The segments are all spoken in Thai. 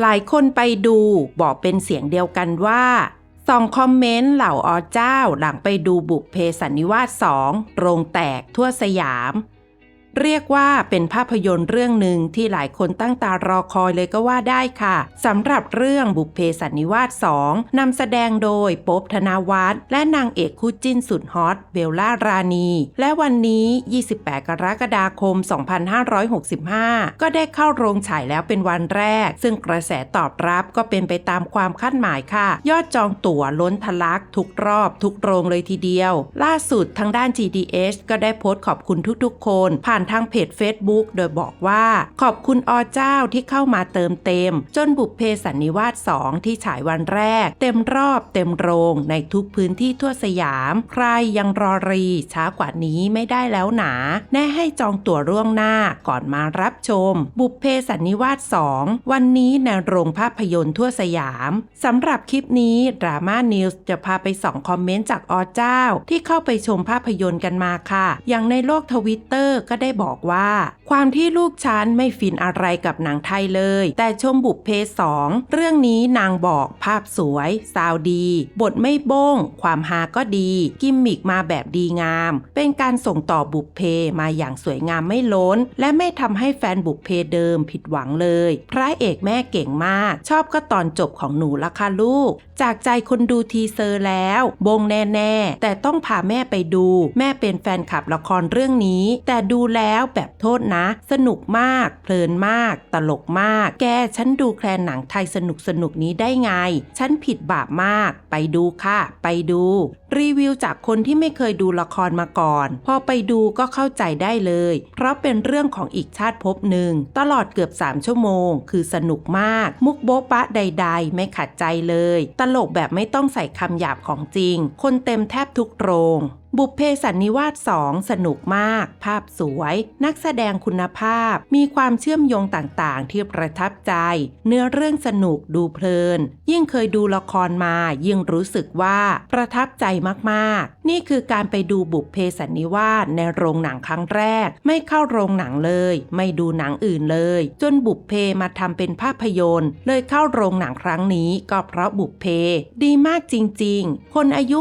หลายคนไปดูบอกเป็นเสียงเดียวกันว่าส่องคอมเมนต์เหล่าอเจ้าหลังไปดูบุพเพสันนิวาสสองโรงแตกทั่วสยาม เรียกว่าเป็นภาพยนตร์เรื่องหนึ่งที่หลายคนตั้งตารอคอยเลยก็ว่าได้ค่ะสำหรับเรื่องบุพเพสันนิวาส 2นำแสดงโดยป๊บธนาวัฒน์และนางเอกคู่จิ้นสุดฮอตเบลล่ารานีและวันนี้ 28 กรกฎาคม 2565 ก็ได้เข้าโรงฉายแล้วเป็นวันแรก ซึ่งกระแสตอบรับก็เป็นไปตามความคาดหมายค่ะ ยอดจองตั๋วล้นทะลักทุกรอบทุกโรงเลยทีเดียว ล่าสุดทางด้าน GDH ก็ได้โพสต์ขอบคุณทุกๆ คนผ่านทางเพจ Facebook โดยบอกว่า ขอบคุณอเจ้าที่เข้ามาเติมเต็ม จนบุพเพสันนิวาส 2 ที่ฉายวันแรก เต็มรอบเต็มโรงในทุกพื้นที่ทั่วสยาม ใครยังรอรีช้ากว่านี้ไม่ได้แล้วหนา แน่ให้จองตั๋วล่วงหน้าก่อนมารับชม บุพเพสันนิวาส 2 วันนี้ในโรงภาพยนตร์ทั่วสยามสำหรับคลิปนี้ดราม่านิวส์จะพาไปส่องคอมเมนต์จากอเจ้า ที่เข้าไปชมภาพยนตร์กันมาค่ะ อย่างในโลกทวิตเตอร์ก็ได้บอกว่า ความที่ลูกฉันไม่ฟินอะไรกับหนังไทยเลย แต่ชมบุพเพสองเรื่องนี้นางบอกภาพสวย ซาวดี บทไม่โบ้ง ความฮาก็ดี กิมมิกมาแบบดีงาม เป็นการส่งต่อบุพเพมาอย่างสวยงามไม่ล้น และไม่ทำให้แฟนบุพเพเดิมผิดหวังเลย พระเอกแม่เก่งมาก ชอบก็ตอนจบของหนูละค่ะลูกจากใจคนดูทีเซอร์แล้ว บงแน่ๆ แต่ต้องพาแม่ไปดู แม่เป็นแฟนคลับละครเรื่องนี้ แต่ดูแล้วแบบโทษนะ สนุกมาก เพลินมาก ตลกมาก แกฉันดูแคลนหนังไทยสนุกสนุกนี้ได้ไง ฉันผิดบาปมาก ไปดูค่ะ ไปดู รีวิวจากคนที่ไม่เคยดูละครมาก่อน พอไปดูก็เข้าใจได้เลย เพราะเป็นเรื่องของอีกชาติภพหนึ่ง ตลอดเกือบ 3 ชั่วโมง คือสนุกมาก มุกโบ๊ะปะใด ๆ ไม่ขัดใจเลย ตลกแบบไม่ต้องใส่คำหยาบของจริง คนเต็มแทบทุกโรง บุพเพสันนิวาส2สนุกมาก ภาพสวย นักแสดงคุณภาพ มีความเชื่อมโยงต่างๆ ที่ประทับใจ เนื้อเรื่องสนุกดูเพลิน ยิ่งเคยดูละครมา ยิ่งรู้สึกว่าประทับใจมากๆ นี่คือการไปดูบุพเพสันนิวาสในโรงหนังครั้งแรก ไม่เข้าโรงหนังเลย ไม่ดูหนังอื่นเลย จนบุพเพมาทำเป็นภาพยนตร์ เลยเข้าโรงหนังครั้งนี้ ก็เพราะบุพเพ ดีมากจริง ๆ คนอายุ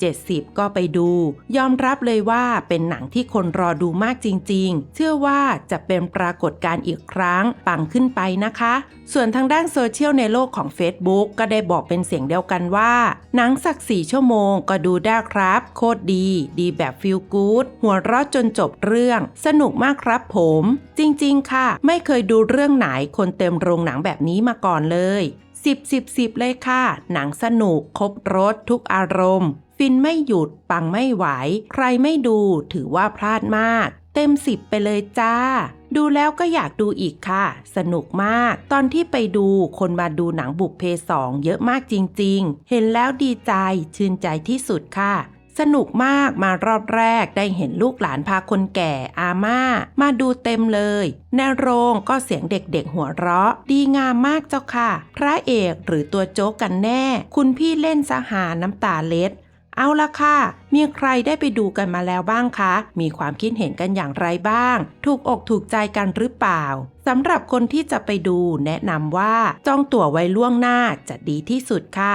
60-70 ก็ไปดูยอมรับเลยว่าเป็นหนังที่คนรอดูมากจริง ๆ เชื่อว่าจะเป็นปรากฏการณ์อีกครั้ง ปังขึ้นไปนะคะ ส่วนทางด้านโซเชียลในโลกของ Facebook ก็ได้บอกเป็นเสียงเดียวกันว่า หนังสักสี่ชั่วโมงก็ดูได้ครับ โคตรดี ดีแบบฟิลกู๊ดหัวเราะจนจบเรื่อง สนุกมากครับผม จริงๆ ค่ะ ไม่เคยดูเรื่องไหนคนเต็มโรงหนังแบบนี้มาก่อนเลย 10 10 10 เลยค่ะ หนังสนุกครบรสทุกอารมณ์ ฟินไม่หยุดปังไม่ไหว ใครไม่ดูถือว่าพลาดมาก เต็ม 10 ไปเลยจ้า ดูแล้วก็อยากดูอีกค่ะ สนุกมาก ตอนที่ไปดูคนมาดูหนังบุกเพสองเยอะมากจริง ๆ เห็นแล้วดีใจชื่นใจที่สุดค่ะ สนุกมากมารอบแรกได้เห็นลูกหลานพาคนแก่อาม่า มาดูเต็มเลยในโรงก็เสียงเด็กๆหัวเราะ ดีงามมากเจ้าค่ะ พระเอกหรือตัวโจ๊กกันแน่ คุณพี่เล่นสหาน้ำตาเล็ดเอาละค่ะ มีใครได้ไปดูกันมาแล้วบ้างคะ มีความคิดเห็นกันอย่างไรบ้าง ถูกอกถูกใจกันหรือเปล่า สำหรับคนที่จะไปดูแนะนำว่าจองตั๋วไว้ล่วงหน้าจะดีที่สุดค่ะ